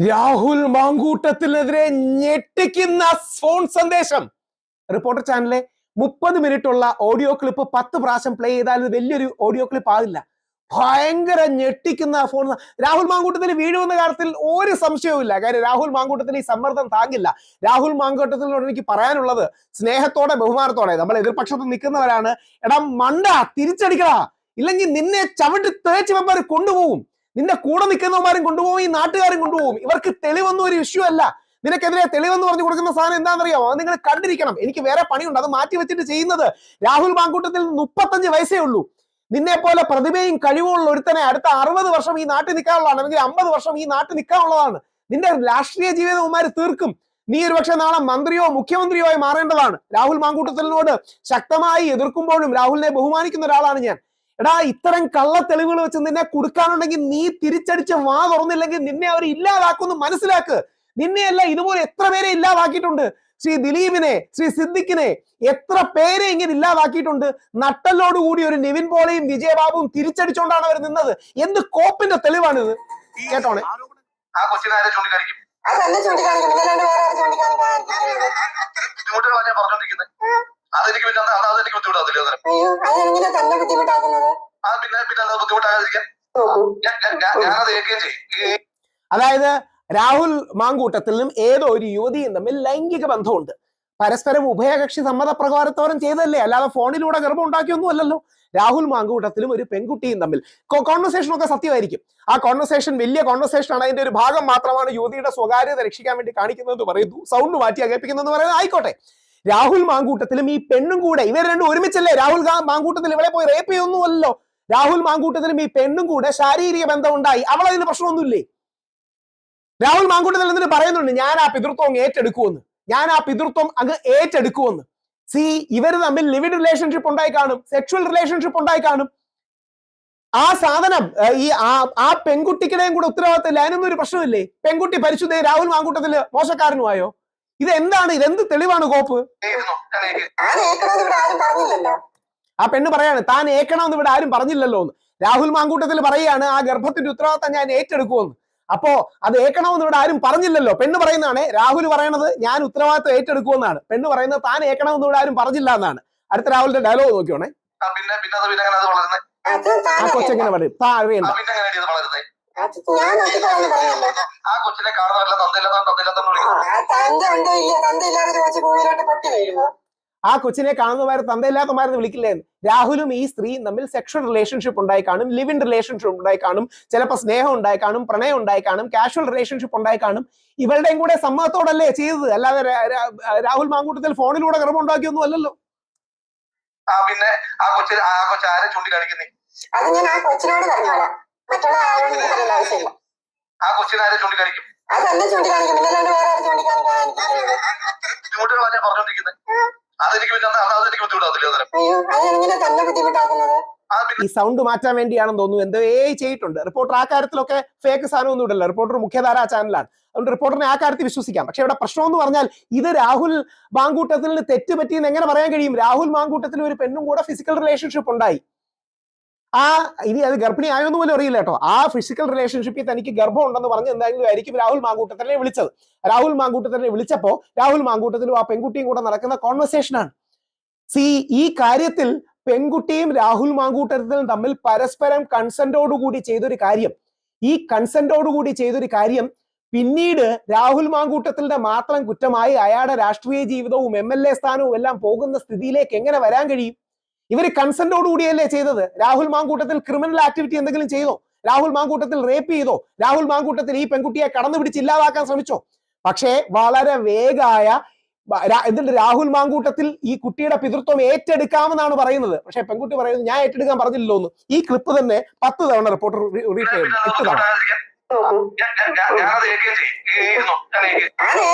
രാഹുൽ മാങ്കൂട്ടത്തിനെതിരെ ഞെട്ടിക്കുന്ന ഫോൺ സന്ദേശം. റിപ്പോർട്ടർ ചാനലിലെ മുപ്പത് മിനിറ്റ് ഉള്ള ഓഡിയോ ക്ലിപ്പ് പത്ത് പ്രാവശ്യം പ്ലേ ചെയ്താൽ വലിയൊരു ഓഡിയോ ക്ലിപ്പ് ആവില്ല. ഭയങ്കര ഞെട്ടിക്കുന്ന ഫോൺ രാഹുൽ മാങ്കൂട്ടത്തിൽ വീഴുമെന്ന കാര്യത്തിൽ ഒരു സംശയവുമില്ല കാര്യം രാഹുൽ മാങ്കൂട്ടത്തിൽ ഈ സമ്മർദ്ദം താങ്ങില്ല. രാഹുൽ മാങ്കൂട്ടത്തിനോട് എനിക്ക് പറയാനുള്ളത് സ്നേഹത്തോടെ ബഹുമാനത്തോടെ. നമ്മൾ എതിർപക്ഷത്ത് നിൽക്കുന്നവരാണ്. എടാ മണ്ട തിരിച്ചടിക്കടാ. ഇല്ലെങ്കിൽ നിന്നെ ചവിട്ടി തേച്ച് വെപ്പാർ കൊണ്ടുപോകും. നിന്റെ കൂടെ നിൽക്കുന്നവന്മാരും കൊണ്ടുപോകും ഈ നാട്ടുകാരും കൊണ്ടുപോകും ഇവർക്ക് തെളിവൊന്നും ഒരു ഇഷ്യൂ അല്ല. നിനക്കെതിരെ തെളിവെന്ന് പറഞ്ഞു കൊടുക്കുന്ന സാധനം എന്താണെന്നറിയാമോ അത് നിങ്ങൾ കണ്ടിരിക്കണം. എനിക്ക് വേറെ പണിയുണ്ട്. അത് മാറ്റി വെച്ചിട്ട് ചെയ്യുന്നത് രാഹുൽ മാങ്കൂട്ടത്തിൽ മുപ്പത്തഞ്ച് വയസ്സേ ഉള്ളൂ. നിന്നെ പോലെ പ്രതിഭയും കഴിവുള്ള ഒരുത്തനെ അടുത്ത അറുപത് വർഷം ഈ നാട്ടിൽ നിൽക്കാനുള്ളതാണ്. അല്ലെങ്കിൽ അമ്പത് വർഷം ഈ നാട്ടിൽ നിൽക്കാനുള്ളതാണ്. നിന്റെ രാഷ്ട്രീയ ജീവിതം ഉമാര് തീർക്കും. നീ ഒരു പക്ഷെ നാളെ മന്ത്രിയോ മുഖ്യമന്ത്രിയോ ആയി മാറേണ്ടതാണ്. രാഹുൽ മാങ്കൂട്ടത്തിനോട് ശക്തമായി എതിർക്കുമ്പോഴും രാഹുലിനെ ബഹുമാനിക്കുന്ന ഒരാളാണ് ഞാൻ. എടാ ഇത്തരം കള്ള തെളിവുകൾ വെച്ച് നിന്നെ കൊടുക്കാനുണ്ടെങ്കിൽ നീ തിരിച്ചടിച്ച് വാ തുറന്നില്ലെങ്കിൽ നിന്നെ അവർ ഇല്ലാതാക്കുമെന്ന് മനസ്സിലാക്ക്. നിന്നെയല്ല ഇതുപോലെ എത്ര പേരെ ഇല്ലാതാക്കിയിട്ടുണ്ട്? ശ്രീ ദിലീപിനെ ശ്രീ സിദ്ദിഖിനെ എത്ര പേരെ ഇങ്ങനെ ഇല്ലാതാക്കിയിട്ടുണ്ട്? നട്ടലോടുകൂടി ഒരു നിവിൻ പോളയും വിജയബാബുവും തിരിച്ചടിച്ചുകൊണ്ടാണ് അവർ നിന്നത്. എന്ത് കോപ്പിന്റെ തെളിവാണിത്? കേട്ടോണേ? ആ കൊച്ചിനെ ആരെ ചൂണ്ടിക്കാണിക്കും? അതല്ല ബുദ്ധിമുട്ടുകളാണ് ഞാൻ പറഞ്ഞോണ്ടിരിക്കുന്നത് അതെനിക്ക് പിന്നെ അത് അതെനിക്ക് ബുദ്ധിമുട്ടാകത്തില്ല അന്നേരം. അയ്യോ അതെങ്ങനെ തന്നെ ബുദ്ധിമുട്ടാക്കുന്നത്? ആ പിന്നെ പിന്നെ അത് ബുദ്ധിമുട്ടാകാതിരിക്കാൻ. ഞാനത് ചെയ്യും. അതായത് രാഹുൽ മാങ്കൂട്ടത്തിലും ഏതോ ഒരു യുവതിയും തമ്മിൽ ലൈംഗിക ബന്ധമുണ്ട്. പരസ്പരം ഉഭയകക്ഷി സമ്മതപ്രകാരത്തോരം ചെയ്തല്ലേ അല്ലാതെ ഫോണിലൂടെ ഗർഭം ഉണ്ടാക്കിയൊന്നും അല്ലല്ലോ രാഹുൽ മാങ്കൂട്ടത്തിലും ഒരു പെൺകുട്ടിയും തമ്മിൽ. കോൺവെർസേഷൻ ഒക്കെ സത്യമായിരിക്കും. ആ കോൺവെർസേഷൻ വലിയ കോൺവെർസേഷൻ ആണ്. അതിന്റെ ഒരു ഭാഗം മാത്രമാണ് യുവതിയുടെ സ്വകാര്യത രക്ഷിക്കാൻ വേണ്ടി കാണിക്കുന്നതെന്ന് പറയുന്നു. സൗണ്ട് മാറ്റി അകേപ്പിക്കുന്നതെന്ന് പറയുന്നത് ആയിക്കോട്ടെ. രാഹുൽ മാങ്കൂട്ടത്തിലും ഈ പെണ്ണും കൂടെ ഇവർ രണ്ടും ഒരുമിച്ചല്ലേ? രാഹുൽ മാങ്കൂട്ടത്തിൽ ഇവളെ പോയി റേപ്പ് ചെയ്യുന്നുവല്ലോ. രാഹുൽ മാങ്കൂട്ടത്തിലും ഈ പെണ്ണും കൂടെ ശാരീരിക ബന്ധം ഉണ്ടായി അതിന് പ്രശ്നമൊന്നുമില്ലേ? രാഹുൽ മാങ്കൂട്ടത്തിൽ എന്നിട്ട് പറയുന്നുണ്ട് ഞാൻ ആ പിതൃത്വം ഏറ്റെടുക്കുമെന്ന്. ഞാൻ ആ പിതൃത്വം അങ്ങ് ഏറ്റെടുക്കുമെന്ന്. സി ഇവർ തമ്മിൽ ലിവിഡ് റിലേഷൻഷിപ്പ് ഉണ്ടായി കാണും സെക്ഷുവൽ റിലേഷൻഷിപ്പ് ഉണ്ടായി കാണും. ആ സാധനം ഈ ആ ആ പെൺകുട്ടിക്കിടെയും കൂടെ ഉത്തരവാദിത്തമില്ല. അതിനൊന്നും ഒരു പ്രശ്നമില്ലേ? പെൺകുട്ടി പരിശുദ്ധ രാഹുൽ മാങ്കൂട്ടത്തിൽ മോശക്കാരനുമായോ? ഇത് എന്താണ് ഇതെന്ത് തെളിവാണ് കോപ്പ് ആ പെണ്ണ് പറയാണ് താൻ ഏക്കണമെന്ന് ഇവിടെ ആരും പറഞ്ഞില്ലല്ലോ എന്ന്. രാഹുൽ മാങ്കൂട്ടത്തിൽ പറയാണ് ആ ഗർഭത്തിന്റെ ഉത്തരവാദിത്തം ഞാൻ ഏറ്റെടുക്കുമെന്ന്. അപ്പോ അത് ഏക്കണമെന്ന് ഇവിടെ ആരും പറഞ്ഞില്ലല്ലോ. പെണ്ണ് പറയുന്നതാണ് രാഹുൽ പറയണത് ഞാൻ ഉത്തരവാദിത്തം ഏറ്റെടുക്കുമെന്നാണ്. പെണ്ണ് പറയുന്നത് താൻ ഏക്കണമെന്ന് ഇവിടെ ആരും പറഞ്ഞില്ല എന്നാണ്. അടുത്ത രാഹുലിന്റെ ഡയലോഗ് നോക്കിയോണേ ആ കൊച്ചെങ്ങനെ പറയും? താ അറിയണ്ട. ആ കൊച്ചിനെ കാണുന്നവരല്ല തന്നില്ലാത്ത തന്തയില്ലാത്ത വിളിക്കുന്നു. ആ തന്റെ ഉണ്ടോ ഇല്ല തന്റെ ഇല്ലാതെ ചോദിച്ച് ഭൂമിയിലോട്ട് പൊട്ടി വീഴുമോ ആ കൊച്ചിനെ കാണുന്നവരെ തന്തയില്ലാത്തമാരെന്ന് വിളിക്കില്ലേ? എന്ന്. രാഹുലും ഈ സ്ത്രീയും തമ്മിൽ സെക്ഷൽ റിലേഷൻഷിപ്പ് ഉണ്ടായി കാണും ലിവ് ഇൻ റിലേഷൻഷിപ്പ് ഉണ്ടായി കാണും ചിലപ്പോൾ സ്നേഹം ഉണ്ടായി കാണും പ്രണയം ഉണ്ടായി കാണും കാഷ്വൽ റിലേഷൻഷിപ്പ് ഉണ്ടായി കാണും. ഇവരുടെയും കൂടെ സമ്മതത്തോടല്ലേ ചെയ്തത്? അല്ലാതെ രാഹുൽ മാങ്കൂട്ടത്തിൽ ഫോണിലൂടെ ഗർഭം ഉണ്ടാക്കിയൊന്നും അല്ലല്ലോ. ആ പിന്നെ ആ കൊച്ചിനെ ആ കൊച്ചു ആരെ ചൂണ്ടിക്കാണിക്കുന്നേ? അത് ഞാൻ ആ കൊച്ചിനോട് പറഞ്ഞോളാം. മറ്റുള്ള ആരോടും പറയേണ്ട ആവശ്യമില്ല ആ കൊച്ചിനെ ആരെ ചൂണ്ടിക്കാണിക്കും? അതല്ല ചൂണ്ടിക്കാണിക്കുന്നത് അല്ലാണ്ട് വേറെ ആരും ചൂണ്ടിക്കാണിക്കാൻ ബുദ്ധിമുട്ടുകളാണ് ഞാൻ പറഞ്ഞോണ്ടിരിക്കുന്നത് അതെനിക്ക് പിന്നെ അത് അതെനിക്ക് ബുദ്ധിമുട്ടാകത്തില്ല അന്നേരം. അയ്യോ അതെങ്ങനെ തന്നെ ബുദ്ധിമുട്ടാക്കുന്നത്? ഈ സൗണ്ട് മാറ്റാൻ വേണ്ടിയാണെന്ന് തോന്നുന്നു. എന്തോ ഏ ചെയ്തിട്ടുണ്ട്. റിപ്പോർട്ടർ ആ കാര്യത്തിലൊക്കെ ഫേക്ക് സാധനം ഒന്നും ഇടല്ല. റിപ്പോർട്ടർ മുഖ്യധാര ചാനലാണ്. അതുകൊണ്ട് റിപ്പോർട്ടറിനെ ആ കാര്യത്തിൽ വിശ്വസിക്കാം. പക്ഷെ ഇവിടെ പ്രശ്നം എന്ന് പറഞ്ഞാൽ ഇത് രാഹുൽ മാങ്കൂട്ടത്തിൽ തെറ്റ് പറ്റിയെന്ന് എങ്ങനെ പറയാൻ കഴിയും? രാഹുൽ മാങ്കൂട്ടത്തിൽ ഒരു പെണ്ണും കൂടെ ഫിസിക്കൽ റിലേഷൻഷിപ്പ് ഉണ്ടായി. ആ ഇനി അത് ഗർഭിണി ആയോന്ന് പോലും അറിയില്ല കേട്ടോ. ആ ഫിസിക്കൽ റിലേഷൻഷിപ്പിൽ തനിക്ക് ഗർഭം ഉണ്ടെന്ന് പറഞ്ഞ് എന്തെങ്കിലും ആയിരിക്കും രാഹുൽ മാങ്കൂട്ടത്തിനെ വിളിച്ചത്. രാഹുൽ മാങ്കൂട്ടത്തിനെ വിളിച്ചപ്പോ രാഹുൽ മാങ്കൂട്ടത്തിലും ആ പെൺകുട്ടിയും കൂടെ നടക്കുന്ന കോൺവെർസേഷനാണ് സി ഈ കാര്യത്തിൽ പെൺകുട്ടിയും രാഹുൽ മാങ്കൂട്ടത്തിലും തമ്മിൽ പരസ്പരം കൺസെന്റോടുകൂടി ചെയ്തൊരു കാര്യം. ഈ കൺസെന്റോടുകൂടി ചെയ്തൊരു കാര്യം പിന്നീട് രാഹുൽ മാങ്കൂട്ടത്തിന്റെ മാത്രം കുറ്റമായി അയാളുടെ രാഷ്ട്രീയ ജീവിതവും എം എൽ എ സ്ഥാനവും എല്ലാം പോകുന്ന സ്ഥിതിയിലേക്ക് എങ്ങനെ വരാൻ കഴിയും? ഇവർ കൺസെന്റോടുകൂടിയല്ലേ ചെയ്തത്? രാഹുൽ മാങ്കൂട്ടത്തിൽ ക്രിമിനൽ ആക്ടിവിറ്റി എന്തെങ്കിലും ചെയ്തോ? രാഹുൽ മാങ്കൂട്ടത്തിൽ റേപ്പ് ചെയ്തോ? രാഹുൽ മാങ്കൂട്ടത്തിൽ ഈ പെൺകുട്ടിയെ കടന്നു പിടിച്ച് ഇല്ലാതാക്കാൻ ശ്രമിച്ചോ? പക്ഷേ വളരെ വേഗായ എന്നിട്ട് രാഹുൽ മാങ്കൂട്ടത്തിൽ ഈ കുട്ടിയുടെ പിതൃത്വം ഏറ്റെടുക്കാമെന്നാണ് പറയുന്നത്. പക്ഷെ പെൺകുട്ടി പറയുന്നത് ഞാൻ ഏറ്റെടുക്കാൻ പറഞ്ഞില്ലല്ലോ എന്ന് ഈ ക്ലിപ്പ് തന്നെ പത്ത് തവണ റിപ്പോർട്ടർ ചെയ്തു ചെയ്യുന്നു.